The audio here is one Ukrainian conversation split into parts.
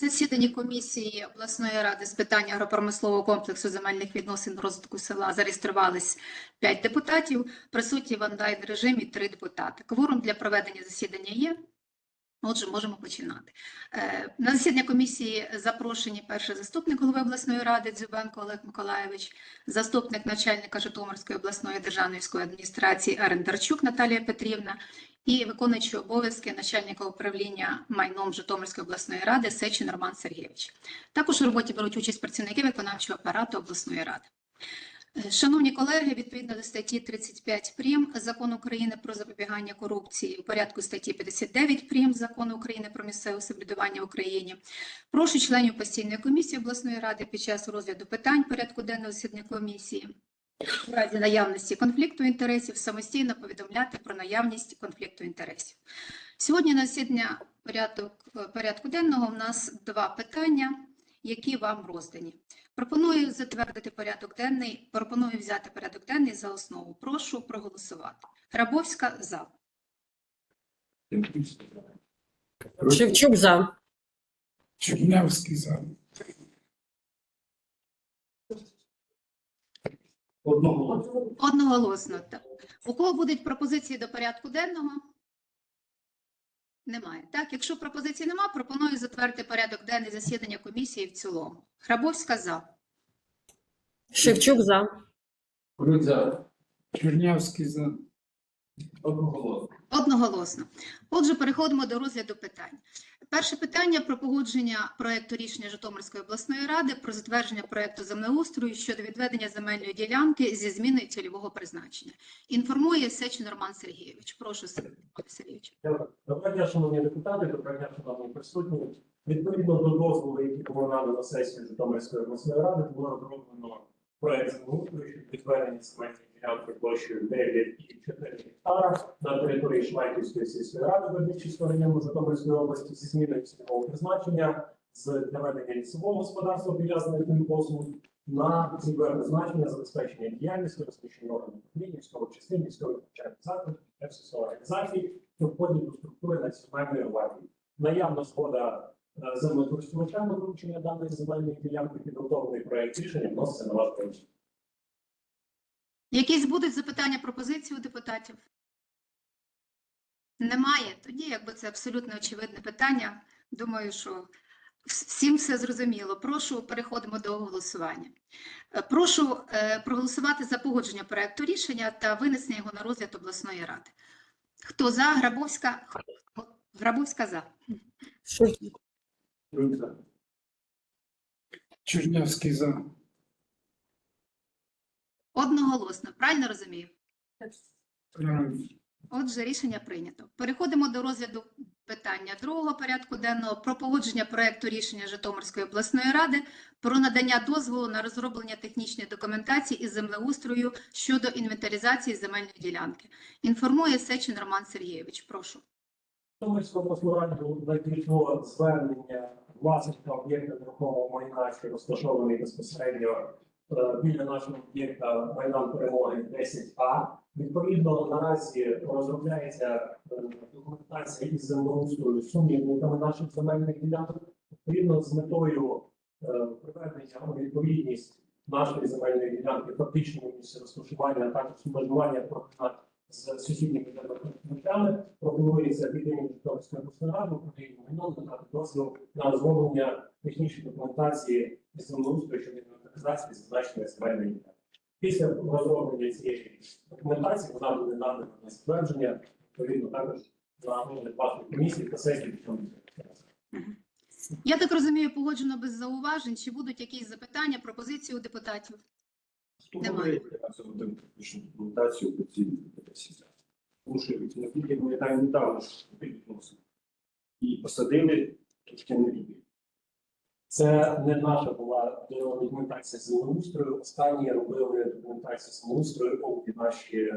засіданні комісії обласної ради з питань агропромислового комплексу земельних відносин розвитку села зареєструвались 5 депутатів, присутні в онлайн режимі 3 депутати. Кворум для проведення засідання є. Отже, можемо починати. Е, На засідання комісії запрошені перший заступник голови обласної ради Дзюбенко Олег Миколаєвич, заступник начальника Житомирської обласної державної військової адміністрації Арендарчук Наталія Петрівна і виконуючий обов'язки начальника управління майном Житомирської обласної ради Сечин Роман Сергійович. Також у роботі беруть участь працівники виконавчого апарату обласної ради. Е, Шановні колеги, відповідно до статті 35 прим. Закону України про запобігання корупції у порядку статті 59 прим. Закону України про місцеве самоврядування в Україні, прошу членів постійної комісії обласної ради під час розгляду питань порядку денного засідання комісії в разі наявності конфлікту інтересів самостійно повідомляти про наявність конфлікту інтересів. Сьогодні на засідання порядок, порядку денного у нас два питання, які вам роздані. Пропоную затвердити порядок денний. Пропоную взяти порядок денний за основу. Прошу проголосувати. Грабовська за. Шевчук за. Чернявський за. Одного. Одноголосно. Так. У кого будуть пропозиції до порядку денного? Немає. Так, якщо пропозицій немає, пропоную затвердити порядок денний засідання комісії в цілому. Грабовська за. Шевчук за. За. Чернявський за. Одного. Одноголосно. Отже, переходимо до розгляду питань. Перше питання про погодження проекту рішення Житомирської обласної ради про затвердження проекту землеустрою щодо відведення земельної ділянки зі зміною цільового призначення. Інформує Сечин Роман Сергійович. Прошу, Сергій Сергійович. Доброго дня, шановні депутати, доброго дня, шановні присутні. Відповідно до дозволу, який було надано на сесію Житомирської обласної ради, було розроблено проект землеустрою щодо відведення земельної ділянки площею 9,4 гектара на території Швайківської сільської ради Верничівського району Житомирської області зі зміною цільового призначення з для ведення лісового господарства пов'язаних ним послуг на цільове призначення забезпечення діяльності, розміщення органів управління, військових частин, військових навчальних закладів, військових організацій, що входять до структури національної гвардії. Наявна згода е, землекористувачами вручення даної земельної ділянки підготовлений проект рішення вноситься на ваш розгляд. Якісь будуть запитання, пропозиції у депутатів? Немає. Тоді, якби це абсолютно очевидне питання, думаю, що всім все зрозуміло. Прошу, переходимо до голосування. Е, Прошу е, проголосувати за погодження проекту рішення та винесення його на розгляд обласної ради. Хто за? Грабовська? Грабовська за. Шевчук. Круть за. Чернявський за. Одноголосно. Правильно розумію? Правильно. Отже, рішення прийнято. Переходимо до розгляду питання другого порядку денного про погодження проекту рішення Житомирської обласної ради про надання дозволу на розроблення технічної документації із землеустрою щодо інвентаризації земельної ділянки. Інформує Сечин Роман Сергійович. Прошу. Житомирського обласну раду надійшло звернення власника об'єкта нерухомого майна, що розташований безпосередньо е, біля нашого об'єкта майдан перемоги 10А. Відповідно, наразі розробляється е, документація із землеустрою сумнівниками наших земельних ділянок. Відповідно, з метою е, приведення у відповідність нашої земельної ділянки фактичному місці розташування, а також обмежування координат з сусідніми державами пропонується від імені Житомирської обласної ради управління майном надати дозвіл на розроблення технічної документації із землеустрою щодо інвентаризації зазначеної земельної ділянки. Після розроблення цієї документації вона буде надана на затвердження, відповідно також на розгляд комісії та сесії. Я так розумію, погоджено без зауважень. Чи будуть якісь запитання, пропозиції у депутатів? Документацію по цій комісії. Тому що наскільки я пам'ятаю, недавно ж відносили. І посадили рівні. Це не наша була документація землеустрою. Останні робили документацію землеустрою обі наші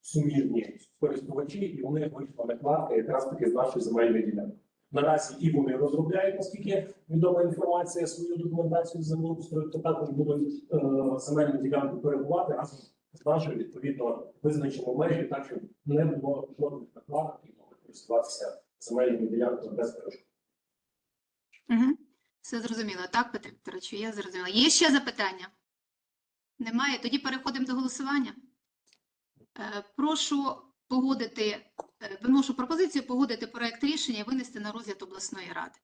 сумірні користувачі, і вони вийшла накладка якраз таки з нашої земельної ділянки. Наразі і вони розробляють, наскільки відома інформація, свою документацію землеустрою, то також будуть е, земельну ділянку перебувати разом з нашою відповідно визначимо межі, так щоб не було жодних накладок і могли користуватися земельними ділянками без перешкод. Все зрозуміло, так, Петро Вікторовичу? Я зрозуміла. Є ще запитання? Немає? Тоді переходимо до голосування. Е, Прошу погодити, виношу пропозицію погодити проект рішення і винести на розгляд обласної ради.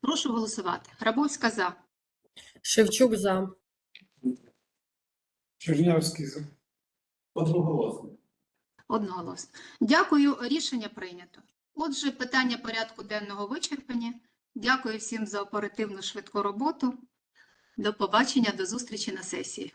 Прошу голосувати. Грабовська за. Шевчук за. Чернявський за. Одноголосно. Одноголосно. Дякую, рішення прийнято. Отже, питання порядку денного вичерпані. Дякую всім за оперативну швидку роботу. До побачення, до зустрічі на сесії.